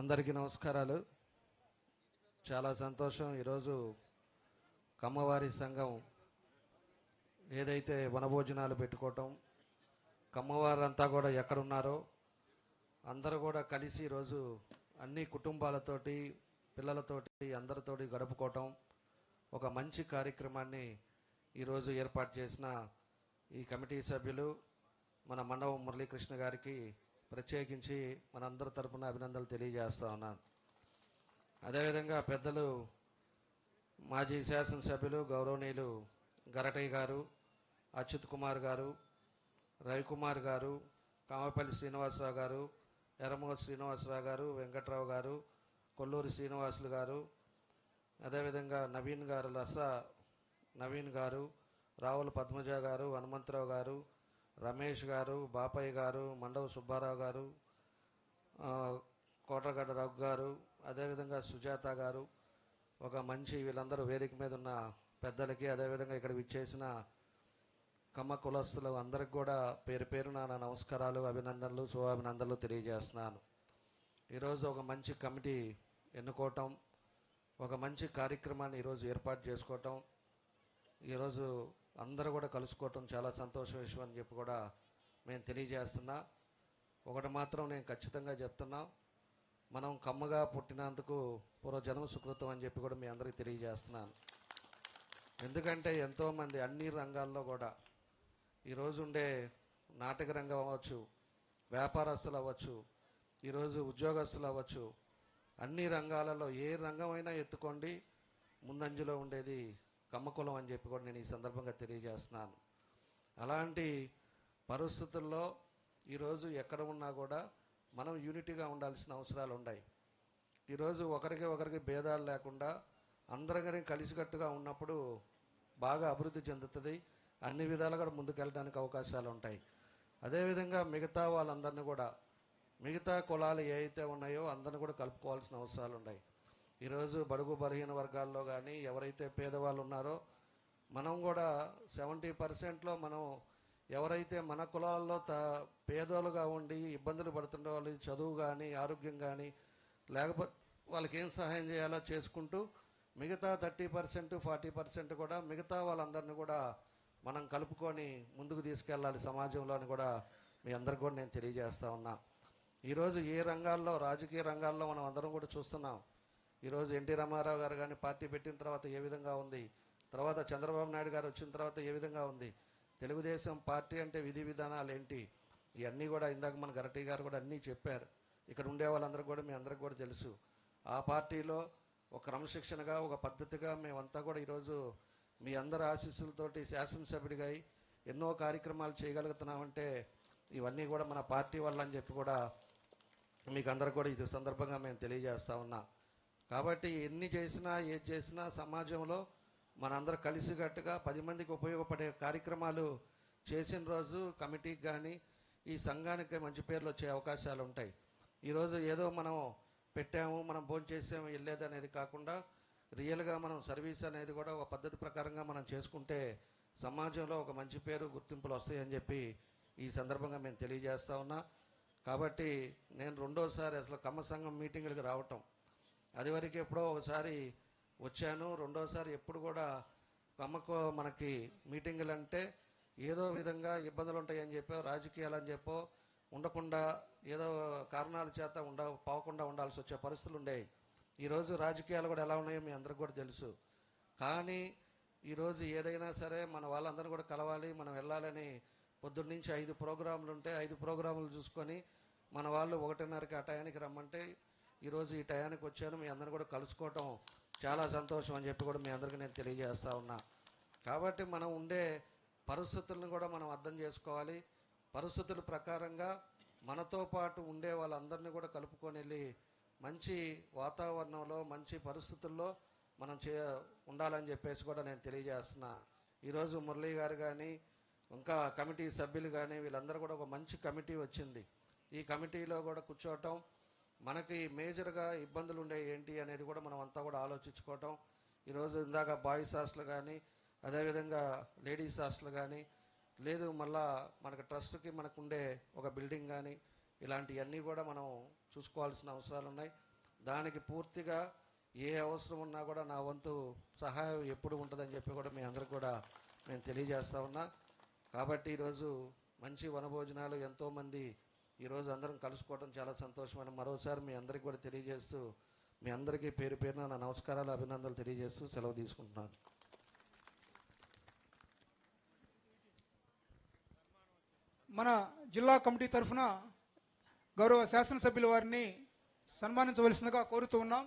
అందరికీ నమస్కారాలు. చాలా సంతోషం. ఈరోజు కమ్మవారి సంఘం ఏదైతే వనభోజనాలు పెట్టుకోవటం కమ్మవారంతా కూడా ఎక్కడున్నారో అందరూ కూడా కలిసి ఈరోజు అన్ని కుటుంబాలతోటి పిల్లలతోటి అందరితోటి గడుపుకోవటం ఒక మంచి కార్యక్రమాన్ని ఈరోజు ఏర్పాటు చేసిన ఈ కమిటీ సభ్యులు మన మండవం మురళీకృష్ణ గారికి ప్రత్యేకించి మనందరి తరపున అభినందనలు తెలియజేస్తా ఉన్నాను. అదేవిధంగా పెద్దలు మాజీ శాసనసభ్యులు గౌరవనీయులు గరటయ్య గారు అచ్యుత్ కుమార్ గారు రవికుమార్ గారు కామపల్లి శ్రీనివాసరావు గారు ఎర్రమోహన్ శ్రీనివాసరావు గారు వెంకట్రావు గారు కొల్లూరి శ్రీనివాసులు గారు అదేవిధంగా నవీన్ గారు లస నవీన్ గారు రావుల పద్మజ గారు హనుమంతరావు గారు రమేష్ గారు బాపయ్య గారు మండవ సుబ్బారావు గారు కోటగడ్డ రఘు గారు అదేవిధంగా సుజాత గారు ఒక మంచి వీళ్ళందరూ వేదిక మీద ఉన్న పెద్దలకి అదేవిధంగా ఇక్కడ విచ్చేసిన కమ్మ కులస్తులు అందరికి కూడా పేరు పేరు నా నమస్కారాలు అభినందనలు శుభాభినందనలు తెలియజేస్తున్నాను. ఈరోజు ఒక మంచి కమిటీ ఎన్నుకోవటం ఒక మంచి కార్యక్రమాన్ని ఈరోజు ఏర్పాటు చేసుకోవటం ఈరోజు అందరూ కూడా కలుసుకోవటం చాలా సంతోష విషయం అని చెప్పి కూడా మేము తెలియజేస్తున్నా. ఒకటి మాత్రం నేను ఖచ్చితంగా చెప్తున్నాం. మనం కమ్మగా పుట్టినందుకు పూర్వజన్మ సుకృతం అని చెప్పి కూడా మీ అందరికీ తెలియజేస్తున్నాను. ఎందుకంటే ఎంతోమంది అన్ని రంగాల్లో కూడా ఈరోజు ఉండే నాటక రంగం అవ్వచ్చు వ్యాపారస్తులు అవ్వచ్చు ఈరోజు ఉద్యోగస్తులు అవ్వచ్చు అన్ని రంగాలలో ఏ రంగమైనా ఎత్తుకోండి. ముందంజలో ఉండేది కమ్మకులం అని చెప్పి కూడా నేను ఈ సందర్భంగా తెలియజేస్తున్నాను. అలాంటి పరిస్థితుల్లో ఈరోజు ఎక్కడ ఉన్నా కూడా మనం యూనిటీగా ఉండాల్సిన అవసరాలు ఉన్నాయి. ఈరోజు ఒకరికి ఒకరికి భేదాలు లేకుండా అందరికీ కలిసికట్టుగా ఉన్నప్పుడు బాగా అభివృద్ధి చెందుతుంది. అన్ని విధాలుగా కూడా ముందుకెళ్ళడానికి అవకాశాలు ఉంటాయి. అదేవిధంగా మిగతా వాళ్ళందరినీ కూడా మిగతా కులాలు ఏ అయితే ఉన్నాయో అందరిని కూడా కలుపుకోవాల్సిన అవసరాలు ఉన్నాయి. ఈరోజు బడుగు బలహీన వర్గాల్లో కానీ ఎవరైతే పేదవాళ్ళు ఉన్నారో మనం కూడా సెవెంటీ పర్సెంట్లో మనం ఎవరైతే మన కులాల్లో త పేదోలుగా ఉండి ఇబ్బందులు పడుతుండే వాళ్ళు చదువు కానీ ఆరోగ్యం కానీ లేకపోతే వాళ్ళకి ఏం సహాయం చేయాలో చేసుకుంటూ మిగతా థర్టీ పర్సెంట్ ఫార్టీ పర్సెంట్ కూడా మిగతా వాళ్ళందరినీ కూడా మనం కలుపుకొని ముందుకు తీసుకెళ్ళాలి సమాజంలో అని కూడా మీ అందరికి కూడా నేను తెలియజేస్తా ఉన్నా. ఈరోజు ఏ రంగాల్లో రాజకీయ రంగాల్లో మనం అందరం కూడా చూస్తున్నాం. ఈరోజు ఎన్టీ రామారావు గారు కానీ పార్టీ పెట్టిన తర్వాత ఏ విధంగా ఉంది? తర్వాత చంద్రబాబు నాయుడు గారు వచ్చిన తర్వాత ఏ విధంగా ఉంది? తెలుగుదేశం పార్టీ అంటే విధి విధానాలు ఏంటి? ఇవన్నీ కూడా ఇందాక మన గరటి గారు కూడా అన్నీ చెప్పారు. ఇక్కడ ఉండే వాళ్ళందరూ కూడా మీ అందరికి కూడా తెలుసు. ఆ పార్టీలో ఒక క్రమశిక్షణగా ఒక పద్ధతిగా మేమంతా కూడా ఈరోజు మీ అందరి ఆశీస్సులతోటి శాసనసభ్యుడిగా అయి ఎన్నో కార్యక్రమాలు చేయగలుగుతున్నామంటే ఇవన్నీ కూడా మన పార్టీ వల్ల అని చెప్పి కూడా మీకు అందరికి కూడా ఇది సందర్భంగా మేము తెలియజేస్తా ఉన్నా. కాబట్టి ఎన్ని చేసినా ఏది చేసినా సమాజంలో మనందరం కలిసికట్టుగా పది మందికి ఉపయోగపడే కార్యక్రమాలు చేసిన రోజు కమిటీకి కానీ ఈ సంఘానికి మంచి పేర్లు వచ్చే అవకాశాలు ఉంటాయి. ఈరోజు ఏదో మనం పెట్టాము మనం భోజనం చేసాము వెళ్ళేది అనేది కాకుండా రియల్గా మనం సర్వీస్ అనేది కూడా ఒక పద్ధతి ప్రకారంగా మనం చేసుకుంటే సమాజంలో ఒక మంచి పేరు గుర్తింపులు వస్తాయని చెప్పి ఈ సందర్భంగా మేము తెలియజేస్తా ఉన్నా. కాబట్టి నేను రెండోసారి అసలు కమ్మ సంఘం మీటింగులకు రావటం అది వరకు ఎప్పుడో ఒకసారి వచ్చాను. రెండోసారి ఎప్పుడు కూడా అమ్మకు మనకి మీటింగులు అంటే ఏదో విధంగా ఇబ్బందులు ఉంటాయని చెప్పో రాజకీయాలు అని చెప్పో ఉండకుండా ఏదో కారణాల చేత ఉండ పోకుండా ఉండాల్సి వచ్చే పరిస్థితులు ఉండేవి ఈరోజు రాజకీయాలు కూడా ఎలా ఉన్నాయో మీ అందరికి కూడా తెలుసు. కానీ ఈరోజు ఏదైనా సరే మన వాళ్ళందరూ కూడా కలవాలి మనం వెళ్ళాలని పొద్దున్న నుంచి ఐదు ప్రోగ్రాములు ఉంటే ఐదు ప్రోగ్రాములు చూసుకొని మన వాళ్ళు ఒకటిన్నరకి ఆ టయానికి రమ్మంటే ఈరోజు ఈ టయానికి వచ్చాను మీ అందరిని కూడా కలుసుకోవటం చాలా సంతోషం అని చెప్పి కూడా మీ అందరికీ నేను తెలియజేస్తా ఉన్నా. కాబట్టి మనం ఉండే పరిస్థితులను కూడా మనం అర్థం చేసుకోవాలి. పరిస్థితుల ప్రకారంగా మనతో పాటు ఉండే వాళ్ళందరినీ కూడా కలుపుకొని వెళ్ళి మంచి వాతావరణంలో మంచి పరిస్థితుల్లో మనం చే ఉండాలని చెప్పేసి కూడా నేను తెలియజేస్తున్నా. ఈరోజు మురళీ గారు కానీ ఇంకా కమిటీ సభ్యులు కానీ వీళ్ళందరూ కూడా ఒక మంచి కమిటీ వచ్చింది. ఈ కమిటీలో కూడా కూర్చోవటం మనకి మేజర్గా ఇబ్బందులు ఉండే ఏంటి అనేది కూడా మనం అంతా కూడా ఆలోచించుకోవటం. ఈరోజు ఇందాక బాయ్స్ హాస్టల్ కానీ అదేవిధంగా లేడీస్ హాస్టల్ కానీ లేదు మళ్ళా మనకు ట్రస్ట్కి మనకు ఉండే ఒక బిల్డింగ్ కానీ ఇలాంటివన్నీ కూడా మనం చూసుకోవాల్సిన అవసరాలు ఉన్నాయి దానికి పూర్తిగా ఏ అవసరం ఉన్నా కూడా నా వంతు సహాయం ఎప్పుడు ఉంటుందని చెప్పి కూడా మీ అందరికి కూడా నేను తెలియజేస్తా ఉన్నా. కాబట్టి ఈరోజు మంచి వనభోజనాలు ఎంతోమంది ఈరోజు అందరం కలుసుకోవడం చాలా సంతోషమైన మరోసారి మీ అందరికి కూడా తెలియజేస్తూ మీ అందరికీ పేరు పేరున నా నమస్కారాలు అభినందనలు తెలియజేస్తూ సెలవు తీసుకుంటున్నాను. మన జిల్లా కమిటీ తరఫున గౌరవ శాసనసభ్యుల వారిని సన్మానించవలసిందిగా కోరుతూ ఉన్నాం.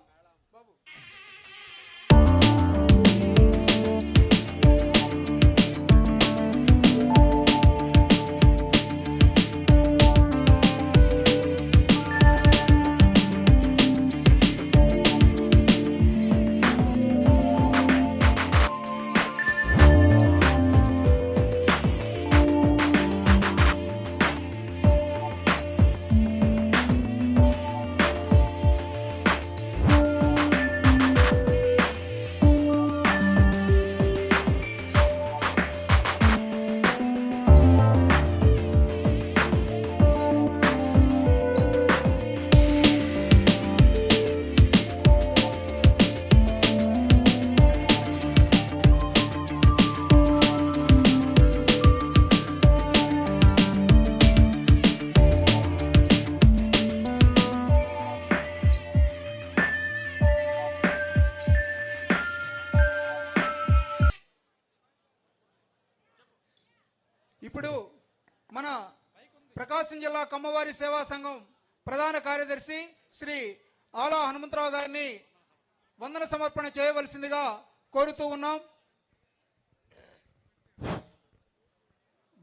ప్రకాశం జిల్లా కమ్మవారి సేవా సంఘం ప్రధాన కార్యదర్శి శ్రీ ఆలా హనుమంతరావు గారిని వందన సమర్పణ చేయవలసిందిగా కోరుతూ ఉన్నాం.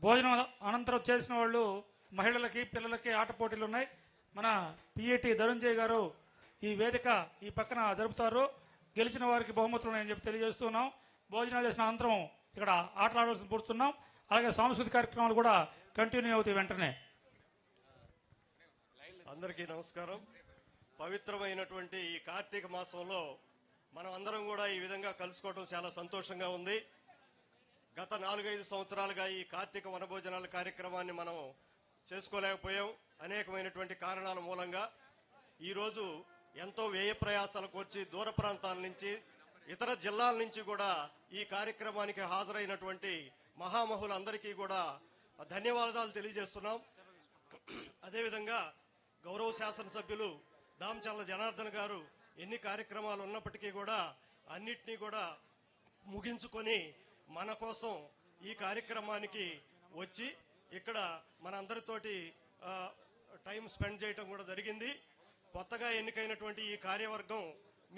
భోజనం అనంతరం చేసిన వాళ్ళు మహిళలకి పిల్లలకి ఆట పోటీలు ఉన్నాయి. మన పిఏటి ధనంజయ్ గారు ఈ వేదిక ఈ పక్కన జరుపుతారు. గెలిచిన వారికి బహుమతులు ఉన్నాయని చెప్పి తెలియజేస్తున్నాం భోజనాలు చేసిన అనంతరం ఇక్కడ ఆటలు ఆడవలసిన కూర్చున్నాం అలాగే సాంస్కృతిక కార్యక్రమాలు కూడా కంటిన్యూ అవుతాయి వెంటనే. అందరికీ నమస్కారం. పవిత్రమైనటువంటి ఈ కార్తీక మాసంలో మనం అందరం కూడా ఈ విధంగా కలుసుకోవడం చాలా సంతోషంగా ఉంది. గత నాలుగైదు సంవత్సరాలుగా ఈ కార్తీక వనభోజనాల కార్యక్రమాన్ని మనం చేసుకోలేకపోయాం. అనేకమైనటువంటి కారణాల మూలంగా ఈరోజు ఎంతో వ్యయ ప్రయాసాలకు వచ్చి దూర ప్రాంతాల నుంచి ఇతర జిల్లాల నుంచి కూడా ఈ కార్యక్రమానికి హాజరైనటువంటి మహామహులందరికీ కూడా ధన్యవాదాలు తెలియజేస్తున్నాం. అదేవిధంగా గౌరవ శాసనసభ్యులు దామచల్ల జనార్దన్ గారు ఎన్ని కార్యక్రమాలు ఉన్నప్పటికీ కూడా అన్నిటినీ కూడా ముగించుకొని మన కోసం ఈ కార్యక్రమానికి వచ్చి ఇక్కడ మనందరితోటి టైం స్పెండ్ చేయటం కూడా జరిగింది. కొత్తగా ఎన్నికైనటువంటి ఈ కార్యవర్గం